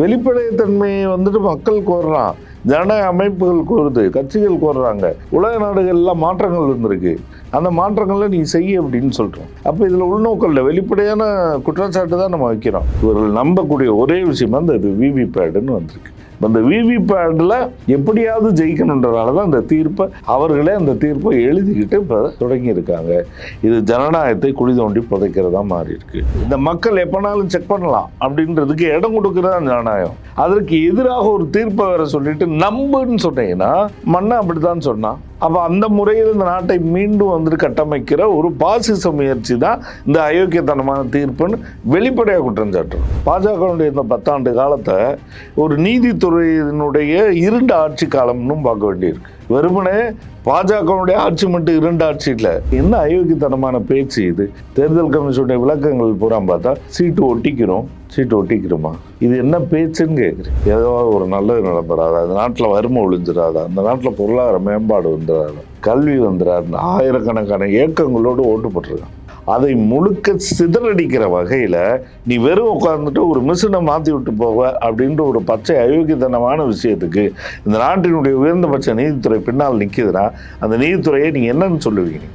வெளிப்படைத்தன்மையை வந்துட்டு மக்கள் கோர்றான் ஜனநாயக அமைப்புகள் கோருது கட்சிகள் கோர்றாங்க. உலக நாடுகளில் மாற்றங்கள் வந்திருக்கு அந்த மாற்றங்களை நீ செய்ய அப்படின்னு சொல்கிறோம் அப்போ இதில் உள்நோக்கம் இல்லை. வெளிப்படையான குற்றச்சாட்டு தான் நம்ம வைக்கிறோம். இவர்கள் நம்பக்கூடிய ஒரே விஷயம் அந்த விவிபேடுன்னு வந்திருக்கு. அந்த விவிபேட்டில் எப்படியாவது ஜெயிக்கணுன்றனால தான் அந்த தீர்ப்பை அவர்களே அந்த தீர்ப்பை எழுதிக்கிட்டு இப்போ தொடங்கியிருக்காங்க. இது ஜனநாயகத்தை குழி தோண்டி புதைக்கிறதா மாறி இருக்கு இந்த மக்கள் எப்போனாலும் செக் பண்ணலாம் அப்படின்றதுக்கு இடம் கொடுக்கறதா ஜனநாயகம். அதற்கு எதிராக ஒரு தீர்ப்பை வேற சொல்லிட்டு நம்புன்னு சொன்னீங்கன்னா மண்ணை அப்படித்தான் சொன்னான். அப்போ அந்த முறையில் இந்த நாட்டை மீண்டும் வந்துட்டு கட்டமைக்கிற ஒரு பாசிச முயற்சி தான் இந்த அயோக்கியத்தனமான தீர்ப்புன்னு வெளிப்படையாக குற்றம் சாட்டுறோம் பாஜகவுடைய இந்த பத்தாண்டு காலத்தை ஒரு நீதித்துறையினுடைய இருண்ட ஆட்சி காலம்னு பார்க்க வேண்டியிருக்கு. வெறுமனே பாஜகவுடைய ஆட்சி மட்டும் இரண்டு ஆட்சி இல்லை. என்ன அயோக்கியத்தனமான பேச்சு இது? தேர்தல் கமிஷனுடைய விளக்கங்கள் பூரா பார்த்தா சீட்டு ஒட்டிக்கிறோம் சீட்டு ஒட்டிக்கிறோமா? இது என்ன பேச்சுன்னு கேட்குறேன் ஏதோ ஒரு நல்லது நடந்துடாதா அந்த நாட்டில் வறுமை ஒழிஞ்சிடாதா அந்த நாட்டில் பொருளாதார மேம்பாடு வந்துடாதா கல்வி வந்துடாது ஆயிரக்கணக்கான ஏக்கங்களோடு ஓட்டு போட்டிருக்கான் அதை முழுக்க சிதறடிக்கிற வகையில் நீ வெறும் உட்காந்துட்டு ஒரு மிஷினை மாற்றி விட்டு போவ அப்படின்ற ஒரு பச்சை அயோக்கியத்தனமான விஷயத்துக்கு இந்த நாட்டினுடைய உயர்ந்தபட்ச நீதித்துறை பின்னால் நிற்கிதுன்னா அந்த நீதித்துறையை நீங்கள் என்னன்னு சொல்லுவீங்க?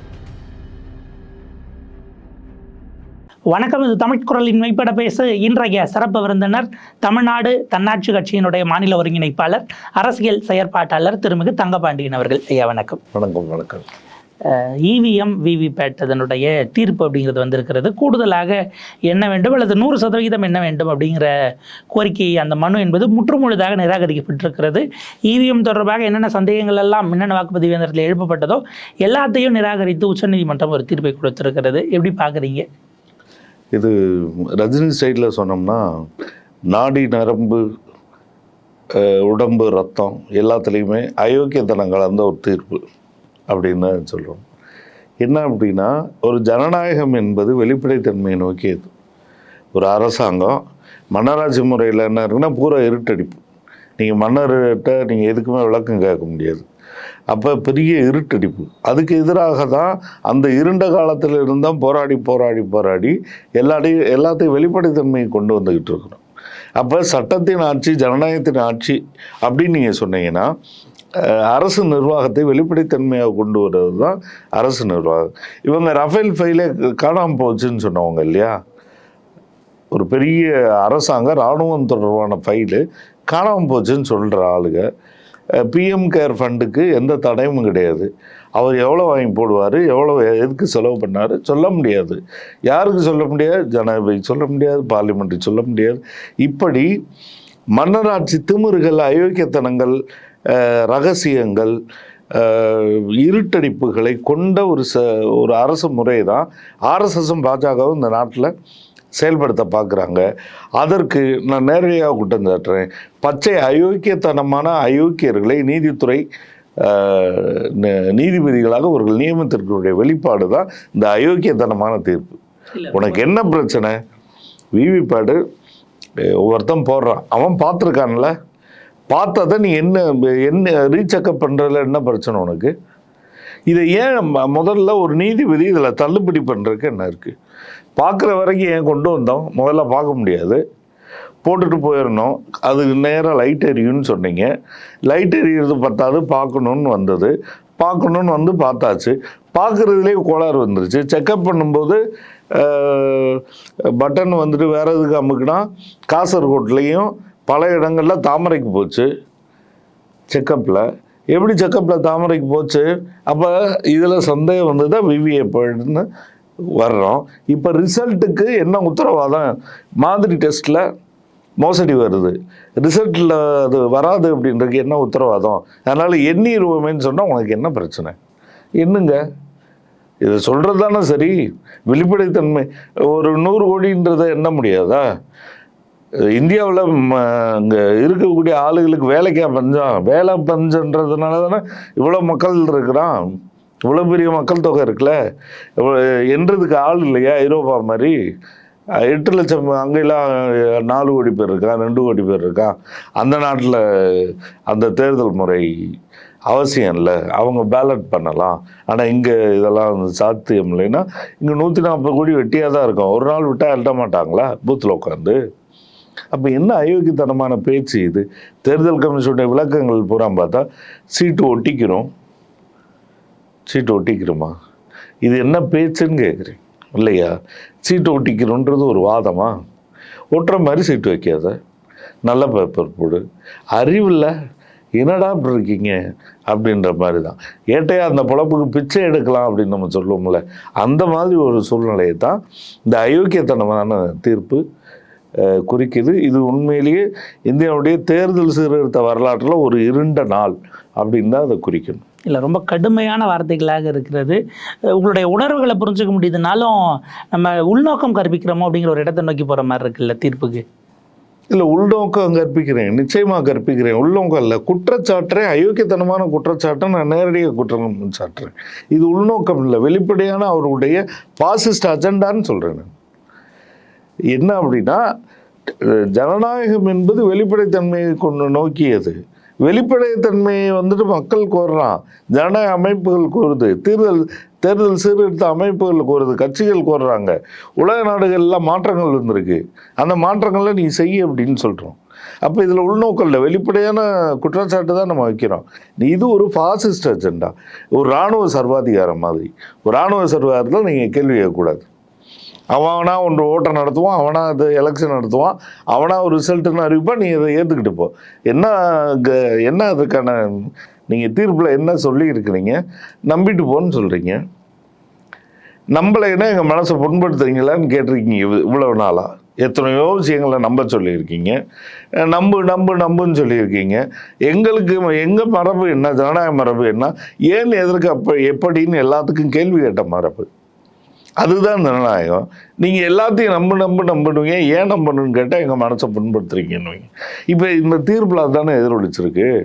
வணக்கம் இது தமிழ் குரலின் மெய்ப்பட பேசு இன்றைய சிறப்பு விருந்தினர் தமிழ்நாடு தன்னாட்சி கட்சியினுடைய மாநில ஒருங்கிணைப்பாளர் அரசியல் செயற்பாட்டாளர் திருமிகு தங்கபாண்டியன் அவர்கள். ஐயா வணக்கம். வணக்கம் வணக்கம். இவிஎம் விவிபேட் அதனுடைய தீர்ப்பு அப்படிங்கிறது வந்திருக்கிறது. கூடுதலாக என்ன வேண்டும்? அல்லது நூறு சதவிகிதம் என்ன வேண்டும் அப்படிங்கிற கோரிக்கை அந்த மனு என்பது முற்றுமுழுதாக நிராகரிக்கப்பட்டிருக்கிறது. இவிஎம் தொடர்பாக என்னென்ன சந்தேகங்கள் எல்லாம் மின்னணு வாக்குப்பதிவு இயந்திரத்தில் எழுப்பப்பட்டதோ எல்லாத்தையும் நிராகரித்து உச்சநீதிமன்றம் ஒரு தீர்ப்பை கொடுத்திருக்கிறது. எப்படி பார்க்குறீங்க? இது ரஜினி சைடில் சொன்னோம்னா நாடி நரம்பு உடம்பு ரத்தம் எல்லாத்துலேயுமே அயோக்கியத்தனம் கலந்த ஒரு தீர்ப்பு. அப்படின்னு சொல்கிறோம் என்ன அப்படின்னா ஒரு ஜனநாயகம் என்பது வெளிப்படைத்தன்மையை நோக்கியது. ஒரு அரசாங்கம் மன்னராட்சி முறையில் என்ன இருக்குன்னா பூரா இருட்டடிப்பு. நீங்கள் மன்னர்கிட்ட நீங்கள் எதுக்குமே விளக்கம் கேட்க முடியாது. அப்போ பெரிய இருட்டடிப்பு. அதுக்கு எதிராக தான் அந்த இருண்ட காலத்தில் இருந்தால் போராடி போராடி போராடி எல்லாத்தையும் எல்லாத்தையும் வெளிப்படைத்தன்மையை கொண்டு வந்துக்கிட்டு இருக்கிறோம் அப்போ சட்டத்தின் ஆட்சி ஜனநாயகத்தின் ஆட்சி அப்படின்னு நீங்கள் சொன்னீங்கன்னா அரசு நிர்வாகத்தை வெளிப்படைத்தன்மையாக கொண்டு வர்றது தான் அரசு நிர்வாகம். இவங்க ரஃபேல் ஃபைலே காணாமல் போச்சுன்னு சொன்னவங்க இல்லையா? ஒரு பெரிய அரசாங்க இராணுவம் தொடர்பான ஃபைலு காணாமல் போச்சுன்னு சொல்கிற ஆளுங்க பிஎம் கேர் ஃபண்டுக்கு எந்த தடையும் கிடையாது. அவர் எவ்வளோ வாங்கி போடுவார் எவ்வளோ எதுக்கு செலவு பண்ணார் சொல்ல முடியாது. யாருக்கு சொல்ல முடியாது? ஜனாதிபதி சொல்ல முடியாது பார்லிமெண்ட்டுக்கு சொல்ல முடியாது. இப்படி மன்னராட்சி திமிறுகள் அயோக்கியத்தனங்கள் ரகசியங்கள் இருட்டடிப்புகளை கொண்ட ஒரு ச ஒரு அரசு முறை தான் ஆர்எஸ்எஸும் பாஜகவும் இந்த நாட்டில் செயல்படுத்த பார்க்குறாங்க அதற்கு நான் நேரடியாக குற்றம் சாட்டுறேன். பச்சை அயோக்கியத்தனமான அயோக்கியர்களை நீதித்துறை நீதிபதிகளாக அவர்கள் நியமித்திருக்கக்கூடிய வெளிப்பாடு தான் இந்த அயோக்கியத்தனமான தீர்ப்பு. உனக்கு என்ன பிரச்சனை? விவிபேடு ஒவ்வொருத்தன் போடுறான். அவன் பார்த்துருக்கான்ல? பார்த்ததை நீ என்ன என்ன ரீசெக்கப் பண்ணுறதுல என்ன பிரச்சனை உனக்கு? இதை ஏன் ம- முதல்ல ஒரு நீதிபதி இதில் தள்ளுபடி பண்ணுறதுக்கு என்ன இருக்குது பார்க்குற வரைக்கும் ஏன் கொண்டு வந்தோம்? முதல்ல பார்க்க முடியாது. போட்டுட்டு போயிடணும். அது நேராக லைட் எரியும்னு சொன்னீங்க. லைட் எரியுறது பத்தாது பார்க்கணுன்னு வந்தது. பார்க்கணுன்னு வந்து பார்த்தாச்சு. பார்க்குறதுலே கோளாறு வந்துருச்சு. செக்கப் பண்ணும்போது பட்டன் வந்துட்டு வேறு எதுக்கு அமுக்குனா காசர்கோட்லேயும் பல இடங்களில் தாமரைக்கு போச்சு செக்கப்பில் எப்படி செக்கப்பில் தாமரைக்கு போச்சு? அப்போ இதில் சந்தேகம் வந்து தான் விவிஏ போயிடுன்னு வர்றோம். இப்போ ரிசல்ட்டுக்கு என்ன உத்தரவாதம்? மாதிரி டெஸ்ட்டில் மோசடி வருது. ரிசல்ட்டில் அது வராது அப்படின்றதுக்கு என்ன உத்தரவாதம்? அதனால் எண்ணிடுவோமேன்னு சொன்னால் உனக்கு என்ன பிரச்சனை? என்னங்க? இது சொல்கிறது தானே சரி. வெளிப்படைத்தன்மை. ஒரு நூறு கோடின்றதை எண்ண முடியாதா? இந்தியாவில் இங்கே இருக்கக்கூடிய ஆளுகளுக்கு வேலைக்கா பஞ்சம் வேலை பஞ்சன்றதுனால தானே இவ்வளோ மக்கள் இருக்கிறான். இவ்வளோ பெரிய மக்கள் தொகை இருக்குல்ல. என்றதுக்கு ஆள் இல்லையா? ஐரோப்பா மாதிரி. எட்டு லட்சம் அங்கெல்லாம் நாலு கோடி பேர் இருக்கான் ரெண்டு கோடி பேர் இருக்கான். அந்த நாட்டில் அந்த தேர்தல் முறை அவசியம் இல்லை. அவங்க பேலட் பண்ணலாம். ஆனால் இங்கே இதெல்லாம் வந்து சாத்தியம் இல்லைன்னா இங்கே நூற்றி நாற்பது கோடி வெட்டியாக தான் இருக்கும். ஒரு நாள் விட்டால் எழுத மாட்டாங்களா? பூத்தில் உட்காந்து அப்போ என்ன அயோக்கியத்தனமான பேச்சு இது? தேர்தல் கமிஷனுடைய விளக்கங்கள் பூரா பார்த்தா சீட்டு ஒட்டிக்கிறோம். சீட்டு ஒட்டிக்கிறோமா? இது என்ன பேச்சுன்னு கேட்குறேன். இல்லையா? சீட்டு ஒட்டிக்கிறோன்றது ஒரு வாதமா? ஒட்டுற மாதிரி சீட்டு வைக்காத. நல்ல பேப்பர் போடு. அறிவில்ல. என்னடா இப்படி இருக்கீங்க? அப்படின்ற மாதிரி தான் ஏட்டையா அந்த பொழப்புக்கு பிச்சை எடுக்கலாம் அப்படின்னு நம்ம சொல்லுவோம்ல. அந்த மாதிரி ஒரு சூழ்நிலையை தான் இந்த அயோக்கியத்தனமான தீர்ப்பு குறிக்குது. இது உண்மையிலேயே இந்தியாவுடைய தேர்தல் சீர்திருத்த வரலாற்றில் ஒரு இருண்ட நாள் அப்படின்னு தான் அதை குறிக்கணும். இல்லை ரொம்ப கடுமையான வார்த்தைகளாக இருக்கிறது. உங்களுடைய உணர்வுகளை புரிஞ்சுக்க முடியுதுனாலும் நம்ம உள்நோக்கம் கற்பிக்கிறோமோ அப்படிங்கிற ஒரு இடத்தை நோக்கி போகிற மாதிரி இருக்குல்ல தீர்ப்புக்கு? இல்லை உள்நோக்கம் கற்பிக்கிறேன். நிச்சயமாக கற்பிக்கிறேன். உள்நோக்கம் இல்லை குற்றச்சாட்டுறேன் அயோக்கியத்தனமான குற்றச்சாட்டை நான் நேரடியாக குற்றம் சாட்டுறேன். இது உள்நோக்கம் இல்லை. வெளிப்படையான அவருடைய பாசிஸ்ட் அஜெண்டான்னு சொல்கிறேன் நான். என்ன அப்படின்னா ஜனநாயகம் என்பது வெளிப்படைத்தன்மையை கொண்டு நோக்கியது. வெளிப்படைத்தன்மையை வந்துட்டு மக்கள் கோருறான். ஜனநாயக அமைப்புகள் கோருது. தேர்தல் தேர்தல் சீர்திருத்த அமைப்புகள் கோருது. கட்சிகள் கோருறாங்க. உலக நாடுகளில் மாற்றங்கள் இருந்திருக்கு அந்த மாற்றங்களை நீ செய்ய அப்படின்னு சொல்கிறோம் அப்போ இதில் உள்நோக்கம் இல்லை. வெளிப்படையான குற்றச்சாட்டு தான் நம்ம வைக்கிறோம். இது ஒரு ஃபாசிஸ்ட் அஜெண்டா ஒரு இராணுவ சர்வாதிகாரம் மாதிரி. ஒரு இராணுவ சர்வாதிகாரத்தில் நீங்கள் கேள்வி கேட்கக்கூடாது. அவனா ஒன்று ஓட்டை நடத்துவான் அவனா இது எலெக்ஷன் நடத்துவான் அவனா ஒரு ரிசல்ட்டுன்னு அறிவிப்பான் நீ இதை ஏற்றுக்கிட்டு போ. என்ன க- என்ன அதுக்கான நீங்கள் தீர்ப்பில் என்ன சொல்லி இருக்கிறீங்க நம்பிட்டு போன்னு சொல்கிறீங்க நம்மளைன்னா எங்கள் மனசை புண்படுத்துறீங்களான்னு கேட்டிருக்கீங்க இவ்வ- இவ்வளவு நாளாக எத்தனையோ விஷயங்களை நம்ப சொல்லியிருக்கீங்க. நம்பு நம்பு நம்புன்னு சொல்லியிருக்கீங்க. எங்களுக்கு எங்கள் மரபு என்ன ஜனநாயக மரபு என்ன? ஏன் எதற்கு அப்போ எப்படின்னு எல்லாத்துக்கும் கேள்வி கேட்ட மரபு. அதுதான் ஜனநாயகம் நீங்கள் எல்லாத்தையும் நம்ப நம்ப நம்பணுவீங்க ஏன் நம்பணும்னு கேட்டால் எங்கள் மனசை புண்படுத்துறீங்கன்னு. இப்போ இந்த தீர்ப்பில் அதுதானே எதிரொலிச்சிருக்கு.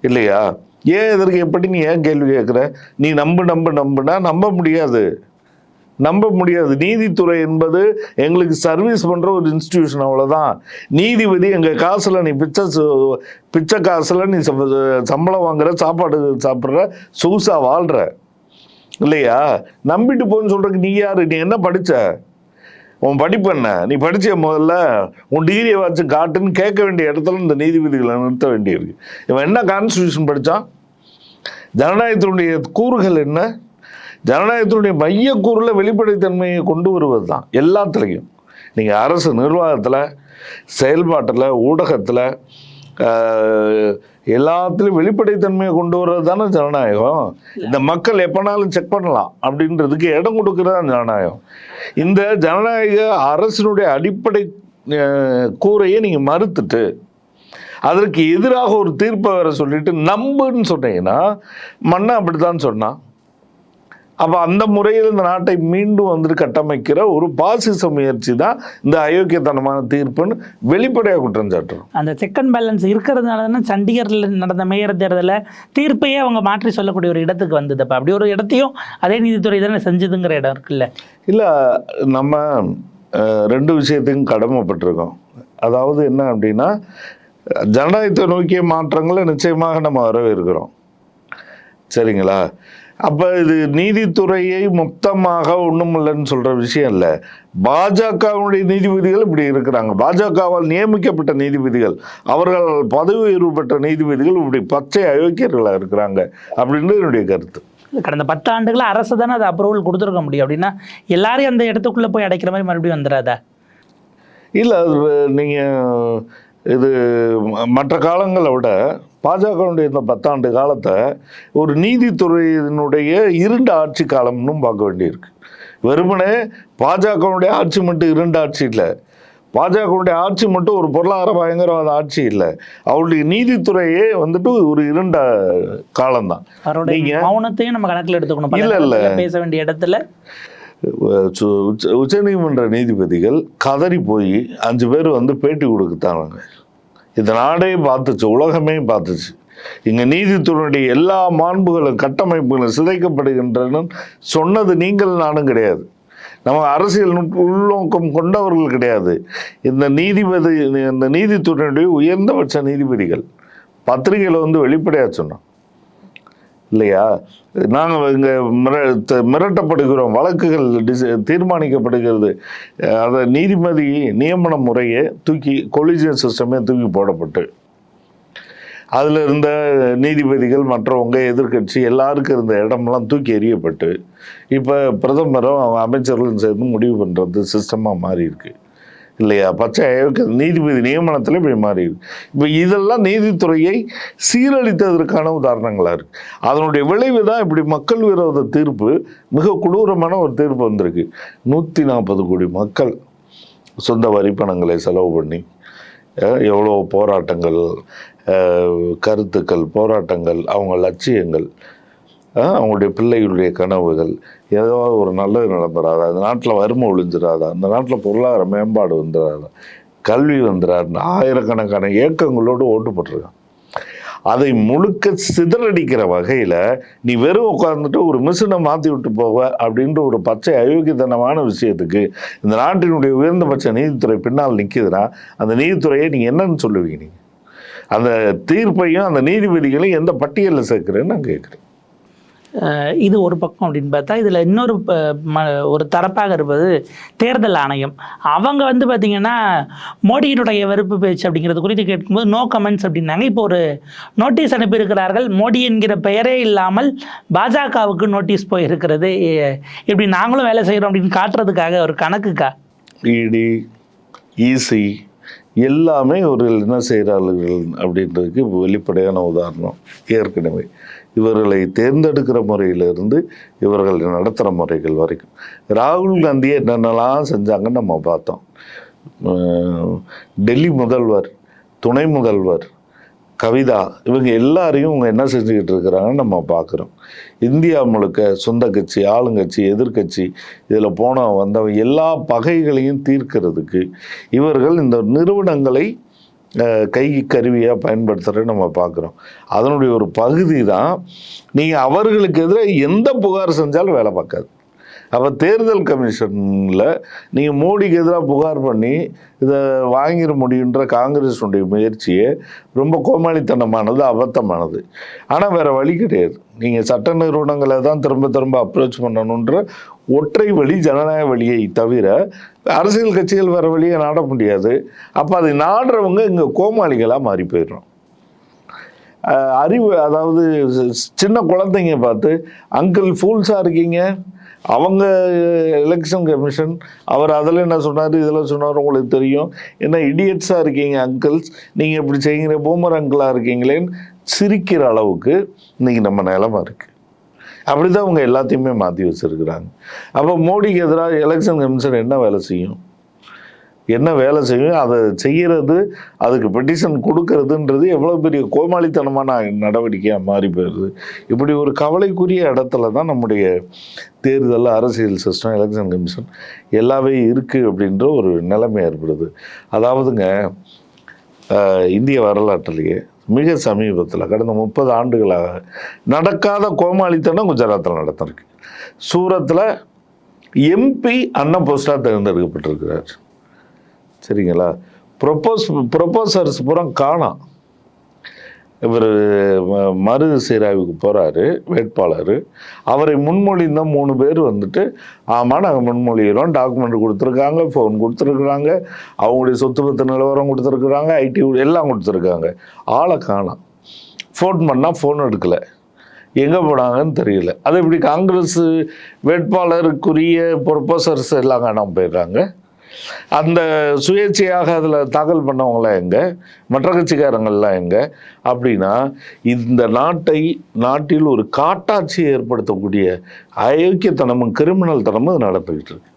இல்லையா? ஏன் எதற்கு எப்படி நீ ஏன் கேள்வி கேட்குற நீ நம்ப நம்ப நம்புனா நம்ப முடியாது. நம்ப முடியாது. நீதித்துறை என்பது எங்களுக்கு சர்வீஸ் பண்ணுற ஒரு இன்ஸ்டிடியூஷன் அவ்வளோதான் நீதிபதி எங்கள் காசில் நீ பிச்சை சு- பிச்சை காசில் நீ சம்பளம் வாங்குற சாப்பாடு சாப்பிட்ற சொகுசாக வாழ்கிற இல்லையா? நம்பிட்டு போன்னு சொல்கிறதுக்கு நீ யாரு? நீ என்ன படிச்ச? உன் படிப்பு என்ன? நீ படிச்ச முதல்ல உன் டிகிரியை வச்சு காட்டுன்னு கேட்க வேண்டிய இடத்துல இந்த நீதிபதிகளை நிறுத்த வேண்டியிருக்கு. இவன் என்ன கான்ஸ்டியூஷன் படித்தான் ஜனநாயகத்தினுடைய கூறுகள் என்ன? ஜனநாயகத்தினுடைய மையக்கூறில் வெளிப்படைத்தன்மையை கொண்டு வருவது தான் எல்லாத்துலேயும். நீங்கள் அரசு நிர்வாகத்தில் செயல்பாட்டில் ஊடகத்தில் எல்லாத்துலேயும் வெளிப்படைத்தன்மையை கொண்டு வர்றது தானே ஜனநாயகம். இந்த மக்கள் எப்போனாலும் செக் பண்ணலாம் அப்படின்றதுக்கு இடம் கொடுக்கறது தான் ஜனநாயகம். இந்த ஜனநாயக அரசினுடைய அடிப்படை கூரையை நீங்கள் மறுத்துட்டு அதற்கு எதிராக ஒரு தீர்ப்பை வேற சொல்லிட்டு நம்புன்னு சொன்னீங்கன்னா மன்னன் அப்படித்தான் சொன்னான். அப்போ அந்த முறையில் இந்த நாட்டை மீண்டும் வந்துட்டு கட்டமைக்கிற ஒரு பாசிச முயற்சி தான் இந்த அயோக்கியத்தனமான தீர்ப்புன்னு வெளிப்படையாக குற்றம் சாட்டுறோம். அந்த செக் அண்ட் பேலன்ஸ் இருக்கிறதுனால தானே சண்டிகரில் நடந்த மேயர் தேர்தலில் தீர்ப்பையே அவங்க மாற்றி சொல்லக்கூடிய ஒரு இடத்துக்கு வந்தது. அப்போ அப்படி ஒரு இடத்தையும் அதே நீதித்துறை தானே செஞ்சதுங்கிற இடம் இருக்குல்ல? இல்லை நம்ம ரெண்டு விஷயத்துக்கும் கடமைப்பட்டிருக்கோம். அதாவது என்ன அப்படின்னா ஜனநாயகத்தை நோக்கிய மாற்றங்களை நிச்சயமாக நம்ம வரவேற்கிறோம். சரிங்களா? அப்போ இது நீதித்துறையை மொத்தமாக ஒன்றும் இல்லைன்னு சொல்கிற விஷயம் இல்லை. பாஜகவுடைய நீதிபதிகள் இப்படி இருக்கிறாங்க. பாஜகவால் நியமிக்கப்பட்ட நீதிபதிகள் அவர்கள் பதவி உயர்வு பெற்ற நீதிபதிகள் இப்படி பச்சை அயோக்கியர்களாக இருக்கிறாங்க அப்படின்னு என்னுடைய கருத்து. கடந்த பத்து ஆண்டுகளா அரசு தானே அது அப்ரூவல் கொடுத்துருக்க முடியும். அப்படின்னா எல்லாரையும் அந்த இடத்துக்குள்ளே போய் அடைக்கிற மாதிரி மறுபடியும் வந்துடாதா இல்லை அது நீங்கள் இது மற்ற காலங்களை விட பாஜகவுடைய இந்த பத்தாண்டு காலத்தை ஒரு நீதித்துறையினுடைய இருண்ட ஆட்சி காலம்னு பார்க்க வேண்டியிருக்கு. வெறுமனே பாஜகவுடைய ஆட்சி மட்டும் இருண்ட ஆட்சி இல்லை. பாஜகவுடைய ஆட்சி மட்டும் ஒரு பொருளாதார பயங்கரவாத ஆட்சி இல்லை. அவருடைய நீதித்துறையே வந்துட்டு ஒரு இருண்ட காலம்தான். அவருடைய மௌனத்தையும் நம்ம கணக்கில் எடுத்துக்கணும். இல்ல, இல்ல. பேச வேண்டிய இடத்துல உச்ச- உச்சநீதிமன்ற நீதிபதிகள் கதறி போய் அஞ்சு பேர் வந்து பேட்டி கொடுத்தாங்க இந்த நாடே பார்த்துச்சு உலகமே பார்த்துச்சு. இங்க நீதித்துறையுடைய எல்லா மாண்புகளும் கட்டமைப்புகளும் சிதைக்கப்படுகின்றன சொன்னது நீங்கள் நானும் கிடையாது. நம்ம அரசியல் நுட்ப உள்நோக்கம் கொண்டவர்கள் கிடையாது. இந்த நீதிபதி இந்த நீதித்துறையுடைய உயர்ந்தபட்ச நீதிபதிகள் பத்திரிகையில் வந்து வெளிப்படையாக சொன்னோம். இல்லையா? நாங்கள் இங்கே மிர த- மிரட்டப்படுகிறோம். வழக்குகள் டிஸ் தீர்மானிக்கப்படுகிறது. அதை நீதிபதி நியமன முறையை தூக்கி கொலிஜியன் சிஸ்டமே தூக்கி போடப்பட்டு. அதில் இருந்த நீதிபதிகள் மற்றவங்க எதிர்க்கட்சி எல்லாருக்கும் இருந்த இடமெல்லாம் தூக்கி எறியப்பட்டு இப்போ பிரதமரும் அவங்க அமைச்சர்களும் சேர்ந்து முடிவு பண்ணுறது சிஸ்டமாக மாறியிருக்கு. இல்லையா? பச்சை அயோக்கிய நீதிபதி நியமனத்தில் இப்படி மாறி இப்போ இதெல்லாம் நீதித்துறையை சீரழித்ததற்கான உதாரணங்களாக இருக்குது அதனுடைய விளைவு தான் இப்படி மக்கள் விரோத தீர்ப்பு மிக கொடூரமான ஒரு தீர்ப்பு வந்திருக்கு. நூற்றி நாற்பது கோடி மக்கள் சொந்த வரி பணங்களை செலவு பண்ணி எவ்வளோ போராட்டங்கள் கருத்துக்கள் போராட்டங்கள் அவங்க லட்சியங்கள் அவங்களுடைய பிள்ளைகளுடைய கனவுகள். ஏதோ ஒரு நல்லது நடந்துடாதா அந்த நாட்டில் வறுமை ஒழிஞ்சிடாதா அந்த நாட்டில் பொருளாதார மேம்பாடு வந்துடாதா கல்வி வந்துடாருன்னு ஆயிரக்கணக்கான ஏக்கங்களோடு ஓட்டு போட்டிருக்கான் அதை முழுக்க சிதறடிக்கிற வகையில் நீ வெறும் உட்காந்துட்டு ஒரு மிஷினை மாற்றி விட்டு போவ அப்படின்ற ஒரு பச்சை அயோக்கியத்தனமான விஷயத்துக்கு இந்த நாட்டினுடைய உயர்ந்தபட்ச நீதித்துறை பின்னால் நிற்கிதுன்னா அந்த நீதித்துறையை நீங்கள் என்னன்னு சொல்லுவீங்க நீங்கள் அந்த தீர்ப்பையும் அந்த நீதிபதிகளையும் எந்த பட்டியலில் சேர்க்குறேன்னு நான் கேட்குறேன். இது ஒரு பக்கம் அப்படின்னு பார்த்தா இதில் இன்னொரு ப- ம ஒரு தரப்பாக இருப்பது தேர்தல் ஆணையம். அவங்க வந்து பார்த்திங்கன்னா மோடியினுடைய வெறுப்பு பேச்சு அப்படிங்கிறது குறித்து கேட்கும்போது நோ கமெண்ட்ஸ் அப்படின்னாங்க. இப்போ ஒரு நோட்டீஸ் அனுப்பியிருக்கிறார்கள். மோடி என்கிற பெயரே இல்லாமல் பாஜகவுக்கு நோட்டீஸ் போயிருக்கிறது. இப்படி நாங்களும் வேலை செய்கிறோம் அப்படின்னு காட்டுறதுக்காக ஒரு கணக்குக்கா? இடி ஈசி எல்லாமே ஒரு என்ன செய்கிறார்கள் அப்படின்றதுக்கு வெளிப்படையான உதாரணம் ஏற்கனவே. இவர்களை தேர்ந்தெடுக்கிற முறையிலிருந்து இவர்கள் நடத்துகிற முறைகள் வரைக்கும். ராகுல் காந்தியை என்னென்னலாம் செஞ்சாங்கன்னு நம்ம பார்த்தோம். டெல்லி முதல்வர் துணை முதல்வர் கவிதா இவங்க எல்லாரையும் இவங்க என்ன செஞ்சுக்கிட்டு இருக்கிறாங்கன்னு நம்ம பார்க்குறோம். இந்தியா முழுக்க சொந்த கட்சி ஆளுங்கட்சி எதிர்க்கட்சி இதில் போன வந்தவன் எல்லா பகைகளையும் தீர்க்கிறதுக்கு இவர்கள் இந்த நிறுவனங்களை கை கருவியாக பயன்படுத்துகிறத நம்ம பார்க்குறோம் அதனுடைய ஒரு பகுதி தான் நீங்கள் அவர்களுக்கு எதிராக எந்த புகார் செஞ்சாலும் வேலை பார்க்காது. அப்போ தேர்தல் கமிஷனில் நீங்கள் மோடிக்கு எதிராக புகார் பண்ணி இதை வாங்கிட முடியுன்ற காங்கிரஸுடைய முயற்சியே ரொம்ப கோமாளித்தனமானது அபத்தமானது. ஆனால் வேறு வழி கிடையாது. நீங்கள் சட்ட நிறுவனங்களை தான் திரும்ப திரும்ப அப்ரோச் பண்ணணுன்ற ஒற்றை வழி ஜனநாயக வழியை தவிர அரசியல் கட்சிகள் வேறு வழியை நாட முடியாது. அப்போ அதை நாடுறவங்க இங்கே கோமாளிகளாக மாறி போயிடும் அறிவு அதாவது சின்ன குழந்தைங்க பார்த்து அங்கிள் ஃபூல்ஸாக இருக்கீங்க? அவங்க எலெக்ஷன் கமிஷன் அவர் அதில் என்ன சொன்னார் இதில் சொன்னார் உங்களுக்கு தெரியும். என்ன இடியட்ஸாக இருக்கீங்க அங்கிள்ஸ் நீங்கள் இப்படி செய்கிற பூமர் அங்கிளாக இருக்கீங்களேன்னு சிரிக்கிற அளவுக்கு இன்றைக்கி நம்ம நிலமை இருக்குது அப்படி தான் அவங்க எல்லாத்தையுமே மாற்றி வச்சுருக்குறாங்க. அப்போ மோடிக்கு எதிராக எலெக்ஷன் கமிஷன் என்ன வேலை செய்யும்? என்ன வேலை செய்யும் அதை செய்கிறது அதுக்கு பெட்டிஷன் கொடுக்கறதுன்றது எவ்வளோ பெரிய கோமாளித்தனமான நடவடிக்கையாக மாறி போயிடுது. இப்படி ஒரு கவலைக்குரிய இடத்துல தான் நம்முடைய தேர்தல் அரசியல் சிஸ்டம் எலெக்ஷன் கமிஷன் எல்லாமே இருக்குது அப்படின்ற ஒரு நிலைமை ஏற்படுது. அதாவதுங்க இந்திய வரலாற்றிலேயே மிக சமீபத்தில் கடந்த முப்பது ஆண்டுகளாக நடக்காத கோமாளித்தனம் குஜராத்தில் நடந்திருக்கு. சூரத்தில் எம்பி அன்ன போஸ்டாக தேர்ந்தெடுக்கப்பட்டிருக்கிறார். சரிங்களா? ப்ரொப்போஸ் ப்ரொப்போசர்ஸ் பூரா காணாம் இவர் மறு சீராய்வுக்கு போகிறாரு வேட்பாளர். அவரை முன்மொழிந்த மூணு பேர் வந்துட்டு ஆமாம் நாங்கள் முன்மொழிகிறோம் டாக்குமெண்ட் கொடுத்துருக்காங்க ஃபோன் கொடுத்துருக்குறாங்க அவங்களுடைய சொத்து பத்து நிலவரம் கொடுத்துருக்குறாங்க ஐடி எல்லாம் கொடுத்துருக்காங்க. ஆளை காணாம் ஃபோன் பண்ணால் ஃபோன் எடுக்கலை. எங்கே போனாங்கன்னு தெரியல. அது இப்படி காங்கிரஸ் வேட்பாளருக்குரிய ப்ரொப்போசர்ஸ் எல்லாம் காணாமல் போயிடுறாங்க? அந்த சுயேட்சையாக அதில் தாக்கல் பண்ணவங்களாம் எங்கே? மற்ற கட்சிக்காரங்கள்லாம் எங்கே? அப்படின்னா இந்த நாட்டை நாட்டில் ஒரு காட்டாட்சியை ஏற்படுத்தக்கூடிய அயோக்கியத்தனமும் கிரிமினல் தனமும் இது நடந்துக்கிட்டு இருக்கு.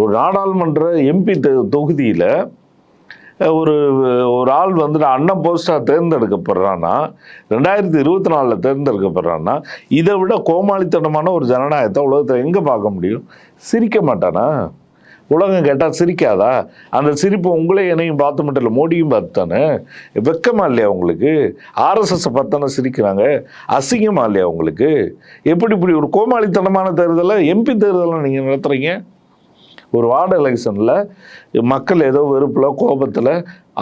ஒரு நாடாளுமன்ற எம்பி தொகுதியில் ஒரு ஒரு ஆள் வந்துட்டு அண்ணன் போஸ்டாக தேர்ந்தெடுக்கப்படுறான்னா ரெண்டாயிரத்தி இருபத்தி நாலில் தேர்ந்தெடுக்கப்படுறான்னா இதை விட கோமாளித்தனமான ஒரு ஜனநாயகத்தை உலகத்தில் எங்கே பார்க்க முடியும்? சிரிக்க மாட்டானா? உலகம் கேட்டால் சிரிக்காதா? அந்த சிரிப்பு உங்களே என்னையும் பார்த்து மட்டும் இல்லை மோடியும் பார்த்து தானே வெக்கமாக இல்லையா உங்களுக்கு? ஆர்எஸ்எஸ் பார்த்தானே சிரிக்கிறாங்க? அசிங்கமாக இல்லையா உங்களுக்கு? எப்படி இப்படி ஒரு கோமாளித்தனமான தேர்தலை எம்பி தேர்தலை நீங்கள் நடத்துகிறீங்க ஒரு வார்டு எலெக்ஷனில் மக்கள் ஏதோ வெறுப்பில் கோபத்தில்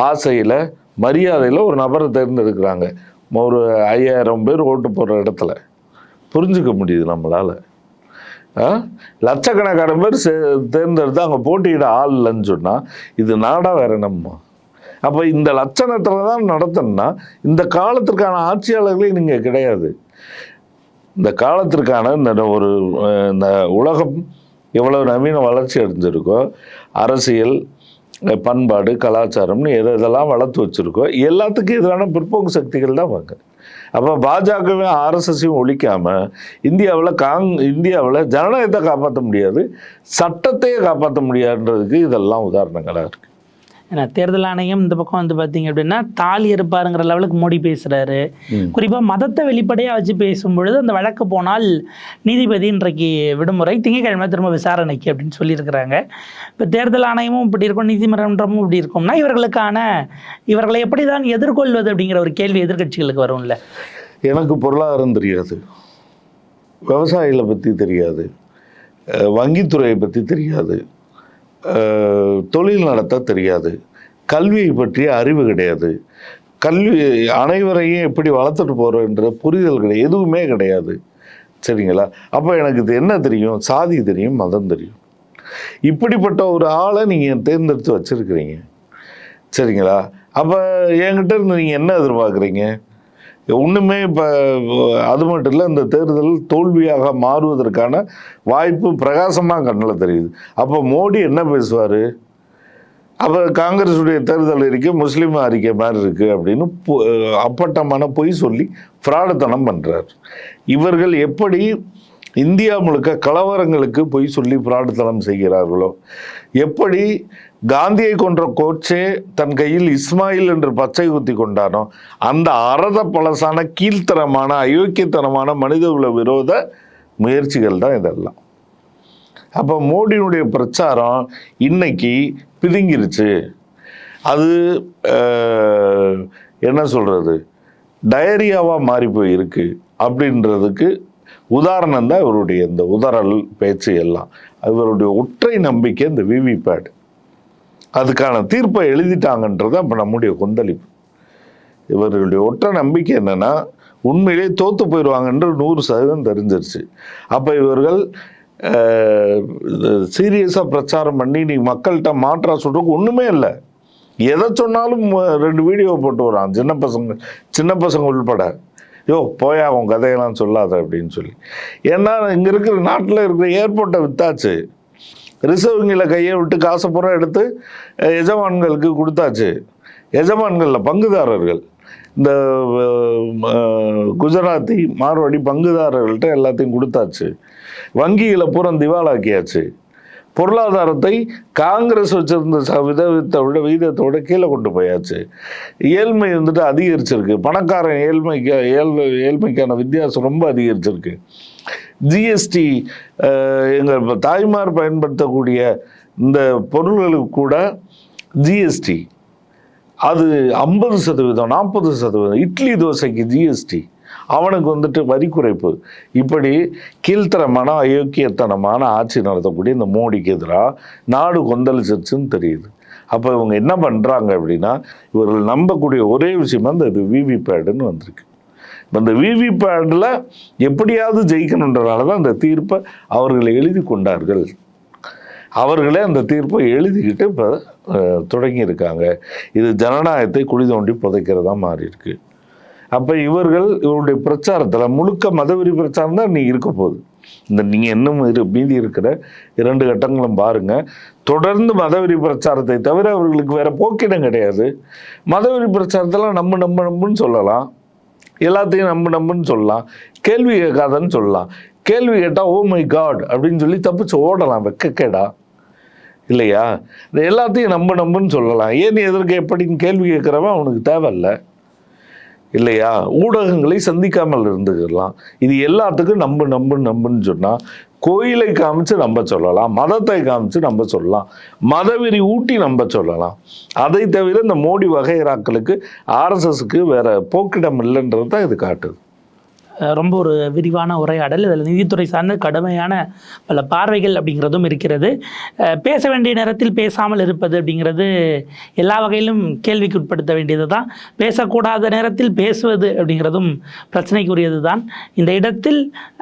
ஆசையில் மரியாதையில் ஒரு நபரை தேர்ந்தெடுக்கிறாங்க. ஒரு ஐயாயிரம் பேர் ஓட்டு போடுற இடத்துல. புரிஞ்சுக்க முடியுது நம்மளால். லட்சக்கணக்கான பேர் தேர்ந்தெடுத்து அங்கே போட்டியிட ஆள் இல்லைன்னு சொன்னால் இது நாடா வேற நம்ம அப்போ இந்த லட்சணத்தில் தான் நடத்தணும்னா இந்த காலத்திற்கான ஆட்சியாளர்களே நீங்கள் கிடையாது. இந்த காலத்திற்கான இந்த ஒரு இந்த உலகம் எவ்வளவு நவீன வளர்ச்சி அடைஞ்சிருக்கோ அரசியல் பண்பாடு கலாச்சாரம்னு எது எதெல்லாம் வளர்த்து வச்சுருக்கோ எல்லாத்துக்கும் எதிரான பிற்போக்கு சக்திகள் தான் வாங்க அப்போ பாஜகவே ஆர்எஸ்எஸையும் ஒழிக்காமல் இந்தியாவில் காங் இந்தியாவில் ஜனநாயகத்தை காப்பாற்ற முடியாது சட்டத்தையே காப்பாற்ற முடியாதுன்றதுக்கு இதெல்லாம் உதாரணங்களாக இருக்குது ஏன்னா தேர்தல் ஆணையம் இந்த பக்கம் வந்து பார்த்தீங்க அப்படின்னா தாலி இருப்பாருங்கிற லெவலுக்கு மோடி பேசுகிறாரு குறிப்பாக மதத்தை வெளிப்படையாக வச்சு பேசும்பொழுது அந்த வழக்கு போனால் நீதிபதி இன்றைக்கு விடுமுறை திங்கட்கிழமை திரும்ப விசாரணைக்கு அப்படின்னு சொல்லியிருக்கிறாங்க. இப்போ தேர்தல் ஆணையமும் இப்படி இருக்கும் நீதிமன்றமும் இப்படி இருக்கும்னா இவர்களுக்கான இவர்களை எப்படி தான் எதிர்கொள்வது அப்படிங்கிற ஒரு கேள்வி எதிர்க்கட்சிகளுக்கு வரும்ல. எனக்கு பொருளாதாரம் தெரியாது. விவசாயிகளை பற்றி தெரியாது. வங்கித்துறையை பற்றி தெரியாது. தொழில் நடத்த தெரியாது. கல்வியை பற்றிய அறிவு கிடையாது. கல்வி அனைவரையும் எப்படி வளர்த்துட்டு போகிறோன்ற புரிதல் கிடையாது எதுவுமே கிடையாது. சரிங்களா? அப்போ எனக்கு இது என்ன தெரியும்? சாதி தெரியும் மதம் தெரியும். இப்படிப்பட்ட ஒரு ஆளை நீங்கள் தேர்ந்தெடுத்து வச்சுருக்கிறீங்க. சரிங்களா? அப்போ என்கிட்ட இருந்து நீங்கள் என்ன எதிர்பார்க்குறீங்க? ஒன்றுமே இப்போ அது மட்டும் இல்லை இந்த தேர்தல் தோல்வியாக மாறுவதற்கான வாய்ப்பு பிரகாசமாக கண்ணில் தெரியுது. அப்போ மோடி என்ன பேசுவார்? அப்போ காங்கிரஸுடைய தேர்தல் அறிக்கை முஸ்லீம் அறிக்கை மாதிரி இருக்குது அப்படின்னு பொ- அப்பட்டமான பொய் சொல்லி ஃப்ராடுத்தனம் பண்ணுறார் இவர்கள் எப்படி இந்தியா முழுக்க கலவரங்களுக்கு பொய் சொல்லி பிராடுத்தனம் செய்கிறார்களோ? எப்படி காந்தியை கொன்ற கோட்சே தன் கையில் இஸ்மாயில் என்று பச்சை குத்தி கொண்டானோ? அந்த அறத பழசான கீழ்த்தரமான அயோக்கியத்தனமான மனித உள்ள விரோத முயற்சிகள் தான் இதெல்லாம். அப்போ மோடியினுடைய பிரச்சாரம் இன்னைக்கு பிதுங்கிருச்சு. அது என்ன சொல்கிறது டயரியாவாக மாறி போயிருக்கு அப்படின்றதுக்கு உதாரணம் தான் இவருடைய இந்த உதறல் பேச்சு எல்லாம். இவருடைய ஒற்றை நம்பிக்கை இந்த விவிபேட். அதுக்கான தீர்ப்பை எழுதிட்டாங்கன்றது அப்போ நம்முடைய கொந்தளிப்பு. இவர்களுடைய ஒற்றை நம்பிக்கை என்னன்னா உண்மையிலே தோற்று போயிடுவாங்கன்ற நூறு சதவீதம் தெரிஞ்சிருச்சு. அப்போ இவர்கள் சீரியஸாக பிரச்சாரம் பண்ணி நீ மக்கள்கிட்ட மாற்றா சொல்கிறதுக்கு ஒன்றுமே இல்லை. எதை சொன்னாலும் ரெண்டு வீடியோ போட்டு வரான். சின்ன பசங்க சின்ன பசங்க உள்பட. யோ போயா உன் கதையெல்லாம் சொல்லாத அப்படின்னு சொல்லி. ஏன்னா இங்கே இருக்கிற நாட்டில் இருக்கிற ஏர்போர்ட்டை விற்றாச்சு ரிசர்வ் கையை விட்டு காசை பூரா எடுத்து எஜமான்களுக்கு கொடுத்தாச்சு. எஜமான்களில் பங்குதாரர்கள். இந்த குஜராத்தி மார்வாடி பங்குதாரர்கள்ட்ட எல்லாத்தையும் கொடுத்தாச்சு. வங்கிகளை பூரா திவாலாக்கியாச்சு. பொருளாதாரத்தை காங்கிரஸ் வச்சிருந்த ச- விதத்தை விட விகிதத்தை விட கீழே கொண்டு போயாச்சு. ஏழ்மை வந்துட்டு அதிகரிச்சிருக்கு. பணக்காரன் ஏழ்மைக்கு ஏழ்மை ஏழ்மைக்கான வித்தியாசம் ரொம்ப அதிகரிச்சிருக்கு. ஜிஎஸ்டி எங்கள் தாய்மார் பயன்படுத்தக்கூடிய இந்த பொருள்களுக்கு கூட ஜிஎஸ்டி அது ஐம்பது சதவீதம் நாற்பது சதவீதம். இட்லி தோசைக்கு ஜிஎஸ்டி அவனுக்கு வந்துட்டு வரி குறைப்பு. இப்படி கீழ்த்தரமான அயோக்கியத்தனமான ஆட்சி நடத்தக்கூடிய இந்த மோடிக்கு எதிராக நாடு கொந்தளிச்சிருச்சுன்னு தெரியுது. அப்போ இவங்க என்ன பண்ணுறாங்க அப்படின்னா இவர்கள் நம்பக்கூடிய ஒரே விஷயமா இந்த விவிபேடுன்னு வந்திருக்கு. இப்ப இந்த விவிபேடில் எப்படியாவது ஜெயிக்கணுன்றனால தான் அந்த தீர்ப்பை அவர்கள் எழுதி கொண்டார்கள். அவர்களே அந்த தீர்ப்பை எழுதிக்கிட்டு இப்போ தொடங்கியிருக்காங்க. இது ஜனநாயகத்தை குழி தோண்டி புதைக்கிறதா மாறி இருக்குது அப்போ இவர்கள் இவருடைய பிரச்சாரத்தில் முழுக்க மதவெறி பிரச்சாரம் தான் நீ இருக்க போகுது. இந்த நீங்கள் இன்னும் இரு மீதி இருக்கிற இரண்டு கட்டங்களும் பாருங்கள் தொடர்ந்து மதவெறி பிரச்சாரத்தை தவிர அவர்களுக்கு வேறு போக்கிடம் கிடையாது. மதவெறி பிரச்சாரத்தெல்லாம் நம்ம நம்ம நம்புன்னு சொல்லலாம். எல்லாத்தையும் நம்ம நம்புன்னு சொல்லலாம். கேள்வி கேட்காதன்னு சொல்லலாம். கேள்வி கேட்டால் ஓ oh மை காட் அப்படின்னு சொல்லி தப்பிச்சு ஓடலாம் வெக்கக்கேடா. இல்லையா? இந்த எல்லாத்தையும் நம்ப நம்புன்னு சொல்லலாம். ஏன் நீ எதற்கு எப்படின்னு கேள்வி கேட்குறவன் அவனுக்கு தேவையில்ல. இல்லையா? ஊடகங்களை சந்திக்காமல் இருந்துக்கலாம். இது எல்லாத்துக்கும் நம்பு நம்பு நம்புன்னு சொன்னால் கோயிலை காமிச்சு நம்ப சொல்லலாம் மதத்தை காமிச்சு நம்ப சொல்லலாம் மதவெறி ஊட்டி நம்ப சொல்லலாம். அதை தவிர இந்த மோடி வகைராக்களுக்கு ஆர்எஸ்எஸ்க்கு வேற போக்கிடம் இல்லைன்றது தான் இது காட்டுது. ரொம்ப ஒரு விரிவான உரையாடல். இதில் நீதித்துறை சார்ந்த கடுமையான பல பார்வைகள் அப்படிங்கிறதும் இருக்கிறது. பேச வேண்டிய நேரத்தில் பேசாமல் இருப்பது அப்படிங்கிறது எல்லா வகையிலும் கேள்விக்கு உட்படுத்த வேண்டியது தான் பேசக்கூடாத நேரத்தில் பேசுவது அப்படிங்கிறதும் பிரச்சனைக்குரியது தான் இந்த இடத்தில்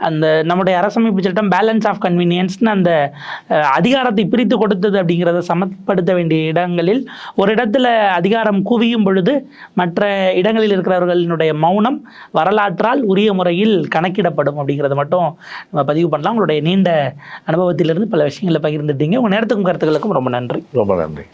அந்த நம்முடைய அரசமைப்பு சட்டம் பேலன்ஸ் ஆஃப் கன்வீனியன்ஸ்னு அந்த அதிகாரத்தை பிரித்து கொடுத்தது அப்படிங்கிறத சமப்படுத்த வேண்டிய இடங்களில் ஒரு இடத்துல அதிகாரம் குவியும் பொழுது மற்ற இடங்களில் இருக்கிறவர்களினுடைய மௌனம் வரலாற்றால் உரிய முறையில் கணக்கிடப்படும் அப்படிங்கிறத மட்டும் நம்ம பதிவு பண்ணலாம். உங்களுடைய நீண்ட அனுபவத்திலிருந்து பல விஷயங்களை பகிர்ந்துட்டீங்க. உங்கள் நேரத்துக்கும் கருத்துக்களுக்கும் ரொம்ப நன்றி. ரொம்ப நன்றி.